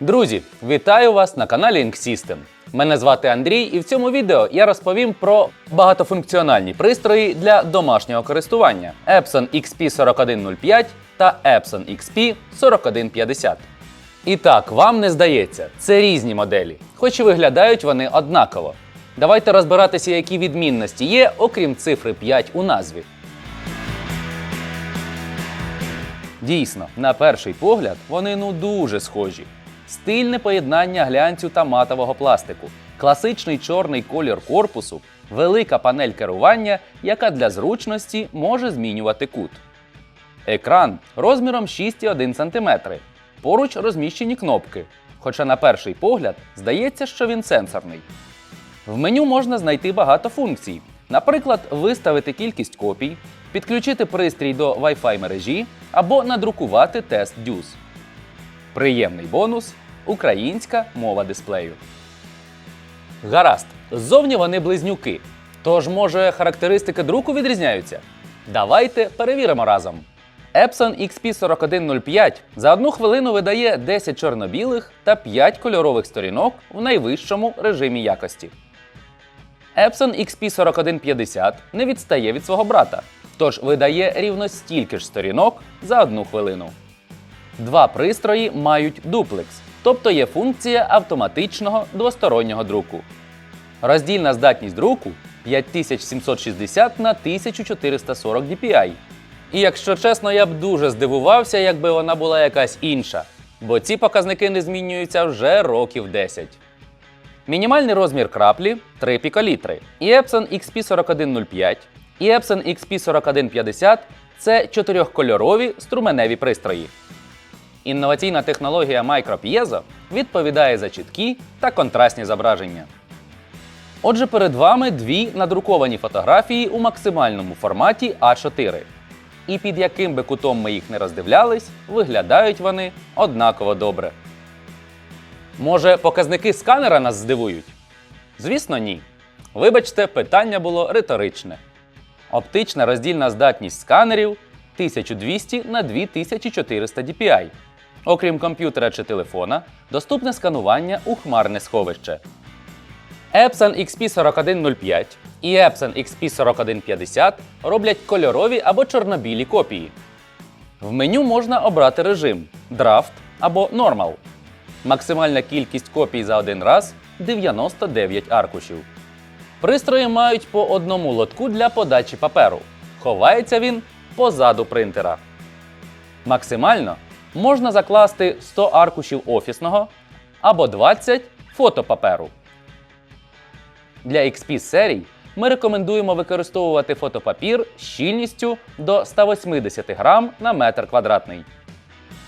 Друзі, вітаю вас на каналі Ink System. Мене звати Андрій, і в цьому відео я розповім про багатофункціональні пристрої для домашнього користування Epson XP4105 та Epson XP 4150. І так, вам не здається, це різні моделі, хоч і виглядають вони однаково. Давайте розбиратися, які відмінності є, окрім цифри 5 у назві. Дійсно, на перший погляд вони ну дуже схожі. Стильне поєднання глянцю та матового пластику, класичний чорний колір корпусу, велика панель керування, яка для зручності може змінювати кут. Екран розміром 6,1 см. Поруч розміщені кнопки. Хоча на перший погляд здається, що він сенсорний. В меню можна знайти багато функцій. Наприклад, виставити кількість копій, підключити пристрій до Wi-Fi мережі або надрукувати тест DUS. Приємний бонус українська мова дисплею. Гаразд, ззовні вони близнюки. Тож, може, характеристики друку відрізняються? Давайте перевіримо разом. Epson XP4105 за одну хвилину видає 10 чорно-білих та 5 кольорових сторінок в найвищому режимі якості. Epson XP4150 не відстає від свого брата, тож видає рівно стільки ж сторінок за одну хвилину. Два пристрої мають дуплекс, тобто є функція автоматичного двостороннього друку. Роздільна здатність друку 5760 на 1440 dpi. І якщо чесно, я б дуже здивувався, якби вона була якась інша, бо ці показники не змінюються вже років 10. Мінімальний розмір краплі 3 піколітри. І Epson XP4105, і Epson XP4150 це чотирьохкольорові струменеві пристрої. Інноваційна технологія MicroPiezo відповідає за чіткі та контрастні зображення. Отже, перед вами дві надруковані фотографії у максимальному форматі А4. І під яким би кутом ми їх не роздивлялись, виглядають вони однаково добре. Може, показники сканера нас здивують? Звісно, ні. Вибачте, питання було риторичне. Оптична роздільна здатність сканерів 1200 на 2400 dpi. Окрім комп'ютера чи телефона, доступне сканування у хмарне сховище. Epson XP4105 і Epson XP4150 роблять кольорові або чорнобілі копії. В меню можна обрати режим Draft або Normal. Максимальна кількість копій за один раз 99 аркушів. Пристрої мають по одному лотку для подачі паперу. Ховається він позаду принтера. Максимально можна закласти 100 аркушів офісного або 20 фотопаперу. Для XP серій ми рекомендуємо використовувати фотопапір з щільністю до 180 грам на метр квадратний.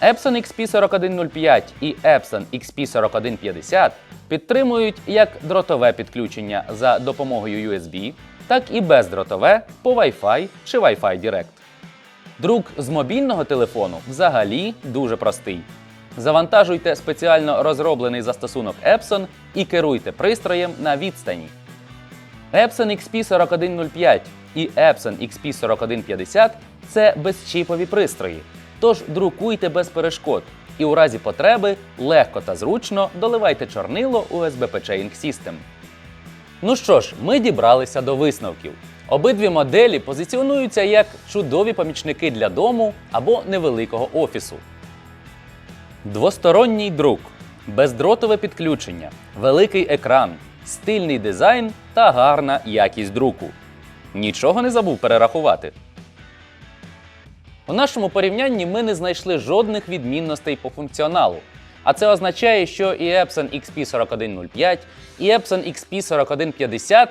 Epson XP4105 і Epson XP4150 підтримують як дротове підключення за допомогою USB, так і бездротове по Wi-Fi чи Wi-Fi Direct. Друк з мобільного телефону взагалі дуже простий. Завантажуйте спеціально розроблений застосунок Epson і керуйте пристроєм на відстані. Epson XP4105 і Epson XP4150 це безчіпові пристрої. Тож друкуйте без перешкод і у разі потреби легко та зручно доливайте чорнило у SBPC Ink System. Ну що ж, ми дібралися до висновків. Обидві моделі позиціонуються як чудові помічники для дому або невеликого офісу. Двосторонній друк, бездротове підключення, великий екран, стильний дизайн та гарна якість друку. Нічого не забув перерахувати. У нашому порівнянні ми не знайшли жодних відмінностей по функціоналу. А це означає, що і Epson XP4105, і Epson XP4150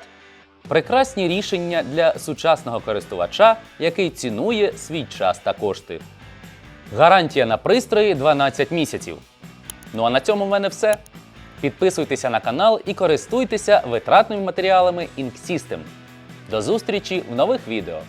прекрасні рішення для сучасного користувача, який цінує свій час та кошти. Гарантія на пристрої 12 місяців. Ну а на цьому в мене все. Підписуйтеся на канал і користуйтеся витратними матеріалами Ink System. До зустрічі в нових відео.